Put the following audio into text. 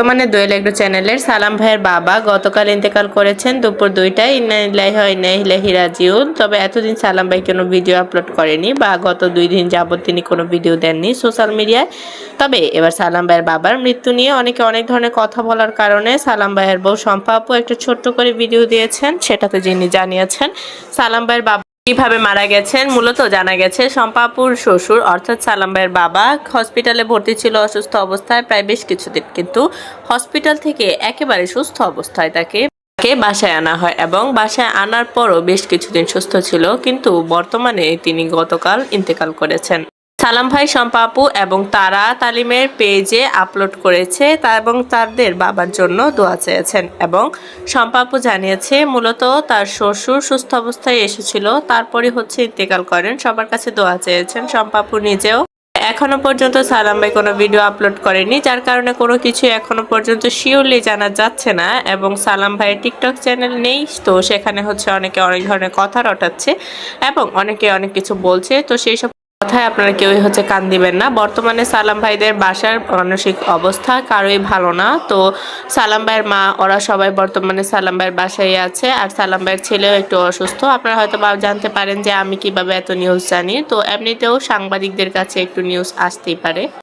বর্তমানে দোয়েল এগ্রো চ্যানেলের সালাম ভাইয়ের বাবা গতকাল ইন্তেকাল করেছেন দুপুর দুইটায়। ইন্নাইলাই হয় ইন্নাইলাহি রাজিউন। তবে এতদিন সালাম ভাই কোনো ভিডিও আপলোড করেনি বা গত দুই দিন যাবত তিনি কোনো ভিডিও দেননি সোশ্যাল মিডিয়ায়। তবে এবার সালাম ভাইয়ের বাবার মৃত্যু নিয়ে অনেকে অনেক ধরনের কথা বলার কারণে সালাম ভাইয়ের বউ শম্পা একটা ছোট্ট করে ভিডিও দিয়েছেন, সেটাতে যিনি জানিয়েছেন, সালাম ভাইয়ের বাবা কীভাবে মারা গেছেন? মূলত জানা গেছে, শম্পাপুর শ্বশুর, অর্থাৎ সালাম ভাইয়ের বাবা, হসপিটালে ভর্তি ছিল অসুস্থ অবস্থায় প্রায় বেশ কিছুদিন। কিন্তু হসপিটাল থেকে একেবারে সুস্থ অবস্থায় তাকে তাকে বাসায় আনা হয় এবং বাসায় আনার পরও বেশ কিছুদিন সুস্থ ছিল। কিন্তু বর্তমানে তিনি গতকাল ইন্তেকাল করেছেন। সালাম ভাই শম্পা আপু এবং তারা তালিমের পেজে আপলোড করেছে তা এবং তাদের বাবার জন্য দোয়া চেয়েছেন এবং শম্পা আপু জানিয়েছে, মূলত তার শ্বশুর সুস্থ অবস্থায় এসেছিল তারপরে হচ্ছে ইন্তেকাল করেন, সবার কাছে দোয়া চেয়েছেন। শম্পা আপু নিজেও এখনও পর্যন্ত সালাম ভাই কোনো ভিডিও আপলোড করেনি, যার কারণে কোনো কিছু এখনও পর্যন্ত শিওরলি জানা যাচ্ছে না এবং সালাম ভাইয়ের টিকটক চ্যানেল নেই। তো সেখানে হচ্ছে অনেকে অনেক ধরনের কথা রটাচ্ছে এবং অনেকে অনেক কিছু বলছে। তো সেই সব কথায় আপনারা কেউই হচ্ছে কান দিবেন না। বর্তমানে সালাম ভাইদের বাসার মানসিক অবস্থা কারোই ভালো না। তো সালাম ভাইয়ের মা, ওরা সবাই বর্তমানে সালাম ভাইয়ের বাসায় আছে আর সালাম ভাইয়ের ছেলেও একটু অসুস্থ। আপনারা হয়তো বা জানতে পারেন যে আমি কীভাবে এত নিউজ জানি। তো এমনিতেও সাংবাদিকদের কাছে একটু নিউজ আসতেই পারে।